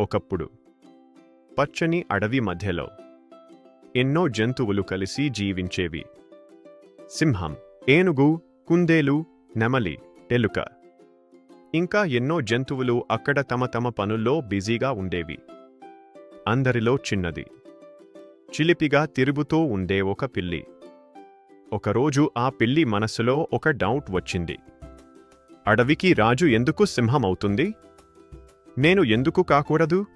ఒకప్పుడు. పచ్చని అడవి మధ్యలో. ఎన్నో జంతువులు కలిసి జీవించేవి. సింహం ఏనుగు కుందేలు నెమలి ఎలుక ఇంకా ఎన్నో జంతువులు అక్కడ తమ తమ పనుల్లో బిజీగా ఉండేవి. అందరిలో చిన్నది. చిలిపిగా తిరుగుతూ ఉండే ఒక పిల్లి. ఒకరోజు ఆ పిల్లి మనసులో ఒక డౌట్ వచ్చింది. అడవికి రాజు ఎందుకు సింహం అవుతుంది నేను ఎందుకు కాకూడదు?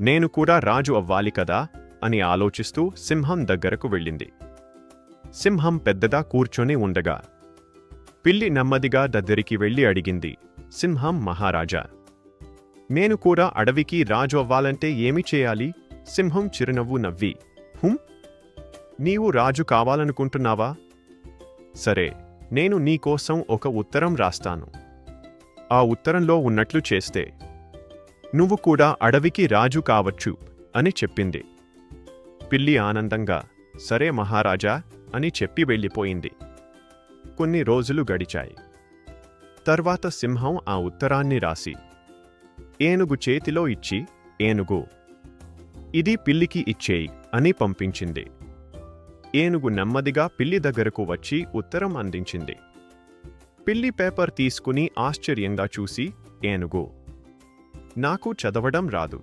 నేను కూడా రాజు అవ్వాలి కదా? అని ఆలోచిస్తూ సింహం దగ్గరకు వెళ్ళింది. సింహం పెద్దదా కూర్చొని ఉండగా పిల్లి నెమ్మదిగా దగ్గరికి వెళ్ళి అడిగింది. సింహం మహారాజా నేను కూడా అడవికి రాజు అవ్వాలంటే ఏమి చేయాలి? సింహం చిరునవ్వు నవ్వి హుం? నీవు రాజు కావాలనుకుంటున్నావా? సరే నేను నీకోసం ఒక ఉత్తరం రాస్తాను. ఆ ఉత్తరంలో ఉన్నట్లు చేస్తే నువ్వు కూడా అడవికి రాజు కావచ్చు అని చెప్పింది. పిల్లి ఆనందంగా సరే మహారాజా అని చెప్పి వెళ్ళిపోయింది. కొన్ని రోజులు గడిచాయి. తర్వాత సింహం ఆ ఉత్తరాన్ని రాసి ఏనుగు చేతిలో ఇచ్చి ఏనుగు ఇది పిల్లికి ఇచ్చేయి అని పంపించింది. ఏనుగు నెమ్మదిగా పిల్లి దగ్గరకు వచ్చి ఉత్తరం అందించింది. పిల్లి పేపర్ తీసుకుని ఆశ్చర్యంగా చూసి ఏనుగు నాకు చదవడం రాదు.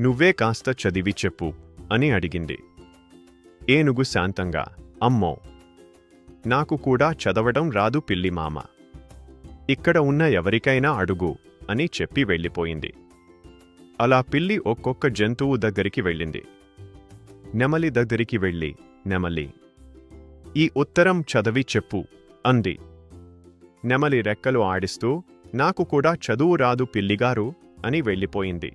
నువ్వే కాస్త చదివి చెప్పు అని అడిగింది. ఏనుగు శాంతంగా అమ్మో! నాకు కూడా చదవడం రాదు పిల్లి మామ. ఇక్కడ ఉన్న ఎవరికైనా అడుగు అని చెప్పి వెళ్ళిపోయింది. అలా పిల్లి ఒక్కొక్క జంతువు దగ్గరికి వెళ్ళింది. నెమలి దగ్గరికి వెళ్ళి నెమలి ఈ ఉత్తరం చదివి చెప్పు అంది. నెమలి రెక్కలు ఆడిస్తూ నాకు కూడా చదువు రాదు పిల్లిగారు అని వెళ్ళిపోయింది.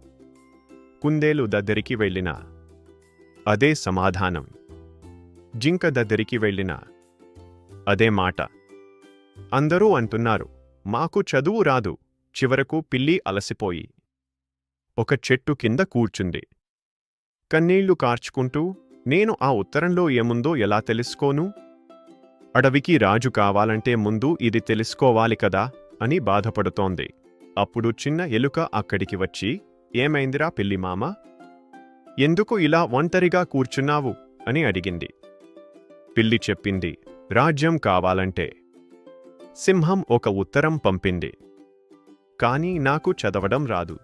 కుందేలు దగ్గరికి వెళ్ళినా అదే సమాధానం. జింక దగ్గరికి వెళ్ళినా అదే మాట. అందరూ అంటున్నారు మాకు చదువు రాదు చివరకు పిల్లి అలసిపోయి ఒక చెట్టు కింద కూర్చుంది. కన్నీళ్ళు కార్చుకుంటూ నేను ఆ ఉత్తరంలో ఏముందో ఎలా తెలుసుకోను? అడవికి రాజు కావాలంటే ముందు ఇది తెలుసుకోవాలి కదా? అని బాధపడుతోంది. అప్పుడు చిన్న ఎలుక అక్కడికి వచ్చి ఏమైందిరా పిల్లి మామ? ఎందుకు ఇలా ఒంటరిగా కూర్చున్నావు? అని అడిగింది. పిల్లి చెప్పింది రాజ్యం కావాలంటే. సింహం ఒక ఉత్తరం పంపింది కానీ నాకు చదవడం రాదు.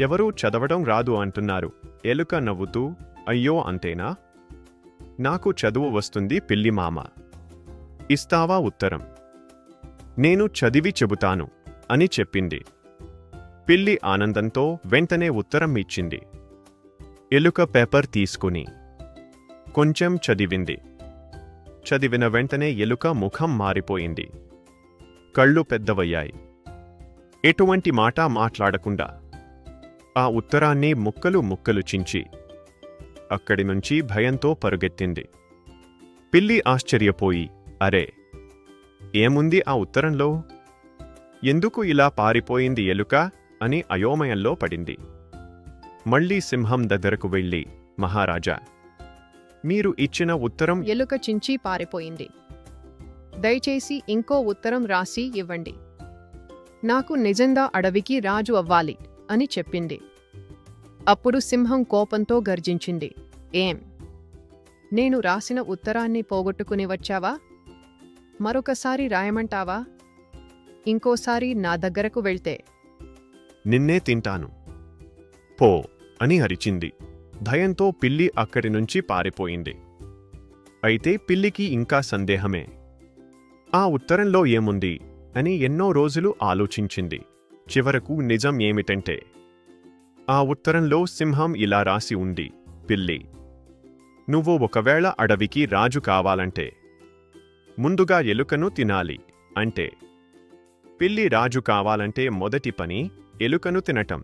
ఎవరూ చదవడం రాదు అంటున్నారు. ఎలుక నవ్వుతూ అయ్యో అంతేనా? నాకు చదువు వస్తుంది పిల్లి మామ. ఇస్తావా ఉత్తరం? నేను చదివి చెబుతాను అని చెప్పింది. పిల్లి ఆనందంతో వెంటనే ఉత్తరం ఇచ్చింది. ఎలుక పేపర్ తీసుకుని కొంచెం చదివింది. చదివిన వెంటనే ఎలుక ముఖం మారిపోయింది. కళ్ళు పెద్దవయ్యాయి. ఎటువంటి మాట మాట్లాడకుండా ఆ ఉత్తరాన్ని ముక్కలు ముక్కలు చించి అక్కడి నుంచి భయంతో పరుగెత్తింది. పిల్లి ఆశ్చర్యపోయి అరే ఏముంది ఆ ఉత్తరంలో? ఎందుకు ఇలా పారిపోయింది ఎలుక? అని అయోమయంలో పడింది. మళ్ళీ సింహం దగ్గరకు వెళ్ళి మహారాజా మీరు ఇచ్చిన ఉత్తరం ఎలుక చించి పారిపోయింది. దయచేసి ఇంకో ఉత్తరం రాసి ఇవ్వండి. నాకు నిజంగా అడవికి రాజు అవ్వాలి అని చెప్పింది. అప్పుడు సింహం కోపంతో గర్జించింది. ఏం? నేను రాసిన ఉత్తరాన్ని పోగొట్టుకుని వచ్చావా? మరొకసారి రాయమంటావా? ఇంకోసారి నా దగ్గరకు వెళ్తే. నిన్నే తింటాను. పో అని అరిచింది భయంతో పిల్లి అక్కడి నుంచి పారిపోయింది. అయితే పిల్లికి ఇంకా సందేహమే. ఆ ఉత్తరంలో ఏముంది? అని ఎన్నో రోజులు ఆలోచించింది. చివరకు నిజం ఏమిటంటే ఆ ఉత్తరంలో సింహం ఇలా రాసి ఉంది పిల్లి నువ్వు ఒకవేళ అడవికి రాజు కావాలంటే ముందుగా ఎలుకను తినాలి. అంటే పిల్లి రాజు కావాలంటే మొదటి పని ఎలుకను తినటం.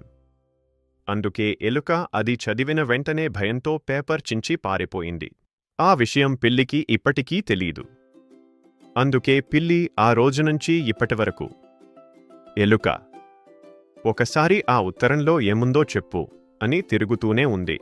అందుకే ఎలుక అది చదివిన వెంటనే భయంతో పేపర్ చించి పారిపోయింది. ఆ విషయం పిల్లికి ఇప్పటికీ తెలీదు. అందుకే పిల్లి ఆ రోజునుంచి ఇప్పటివరకు ఎలుక ఒకసారి ఆ ఉత్తరంలో ఏముందో చెప్పు అని తిరుగుతూనే ఉంది.